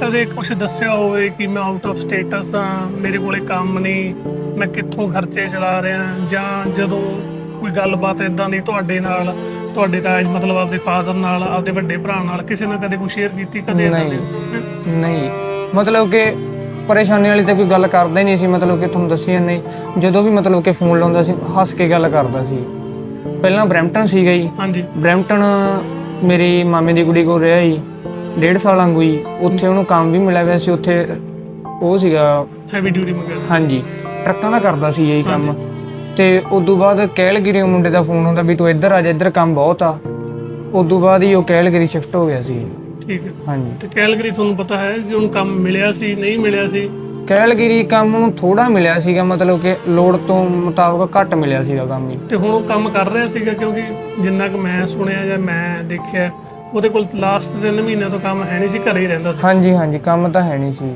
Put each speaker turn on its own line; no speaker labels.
ਕਦੇ ਕੁਝ ਦੱਸਿਆ ਹੋਵੇ ਕਿ ਮੈਂ ਆਊਟ ਆਫ ਸਟੇਟਸ ਆ ਮੇਰੇ ਕੋਲੇ ਕੰਮ ਨਹੀਂ ਮੈਂ ਕਿੱਥੋਂ ਖਰਚੇ ਚਲਾ ਰਿਹਾ ਜਾਂ ਜਦੋਂ ਕੋਈ ਗੱਲਬਾਤ ਇਦਾਂ ਦੀ ਤੁਹਾਡੇ ਨਾਲ ਤੁਹਾਡੇ ਤਾਂ ਮਤਲਬ ਆਪਦੇ ਫਾਦਰ ਨਾਲ ਆਪਦੇ ਵੱਡੇ ਭਰਾ ਨਾਲ ਕਿਸੇ ਨਾਲ ਕਦੇ ਕੋਈ ਸ਼ੇਅਰ ਕੀਤੀ ਕਦੇ?
ਨਹੀਂ। ਨਹੀਂ। ਮਤਲਬ ਕਿ ਪਰੇਸ਼ਾਨੀ ਵਾਲੀ ਤਾਂ ਕੋਈ ਗੱਲ ਕਰਦਾ ਹੀ ਨਹੀਂ ਸੀ ਮਤਲਬ ਕਿ ਤੁਹਾਨੂੰ ਦੱਸਿਆ ਨਹੀਂ ਜਦੋਂ ਵੀ ਮਤਲਬ ਕਿ ਫੋਨ ਲਾਉਂਦਾ ਸੀ ਹੱਸ ਕੇ ਗੱਲ ਕਰਦਾ ਸੀ। ਪਹਿਲਾਂ ਬਰੈਂਪਟਨ ਸੀਗਾ ਜੀ।
ਹਾਂਜੀ।
ਬਰੈਂਪਟਨ ਮੇਰੀ ਮਾਮੇ ਦੀ ਕੁੜੀ ਕੋਲ ਰਿਹਾ ਜੀ। ਡੇਢ ਸਾਲ ਵਾਂਗੂ ਜੀ ਉੱਥੇ ਉਹਨੂੰ ਕੰਮ ਵੀ ਮਿਲਿਆ ਹੋਇਆ ਸੀ ਉੱਥੇ ਉਹ ਸੀਗਾ।
ਹੈਵੀ ਡਿਊਟੀ ਮੰਗਿਆ
ਹਾਂਜੀ। ਟਰੱਕਾਂ ਦਾ ਕਰਦਾ ਸੀ ਇਹ ਕੰਮ। ਤੇ ਉਦੋਂ ਬਾਅਦ ਕੈਲਗਰੀ ਮੁੰਡੇ ਦਾ ਫੋਨ ਆਉਂਦਾ ਵੀ ਤੂੰ ਇੱਧਰ ਆ ਜਾ ਇੱਧਰ ਕੰਮ ਬਹੁਤ ਆ। ਉਦੋਂ ਬਾਅਦ ਹੀ ਉਹ ਕੈਲਗਰੀ ਸ਼ਿਫਟ ਹੋ ਗਿਆ ਸੀ।
ਠੀਕ ਹੈ।
ਹਾਂਜੀ।
ਤੇ ਕੈਲਗਰੀ ਤੁਹਾਨੂੰ ਪਤਾ ਹੈ ਕਿ ਉਹਨੂੰ ਕੰਮ ਮਿਲਿਆ ਸੀ ਨਹੀਂ ਮਿਲਿਆ ਸੀ?
ਕੈਲਗਰੀ ਕੰਮ ਨੂੰ ਥੋੜਾ ਮਿਲਿਆ ਸੀਗਾ ਮਤਲਬ ਕਿ ਲੋੜ ਤੋਂ ਮੁਤਾਬਕ ਘੱਟ ਮਿਲਿਆ ਸੀਗਾ ਕੰਮ ਹੀ।
ਤੇ ਹੁਣ ਉਹ ਕੰਮ ਕਰ ਰਿਹਾ ਸੀਗਾ ਕਿਉਂਕਿ ਜਿੰਨਾ ਕੁ ਮੈਂ ਸੁਣਿਆ ਜਾਂ ਮੈਂ ਦੇਖਿਆ ਉਹਦੇ ਕੋਲ ਲਾਸਟ 3 ਮਹੀਨਿਆਂ ਤੋਂ ਕੰਮ ਹੈ ਨਹੀਂ ਸੀ, ਘਰੇ ਹੀ ਰਹਿੰਦਾ ਸੀ।
ਹਾਂਜੀ ਹਾਂਜੀ, ਕੰਮ ਤਾਂ ਹੈ ਨਹੀਂ ਸੀ।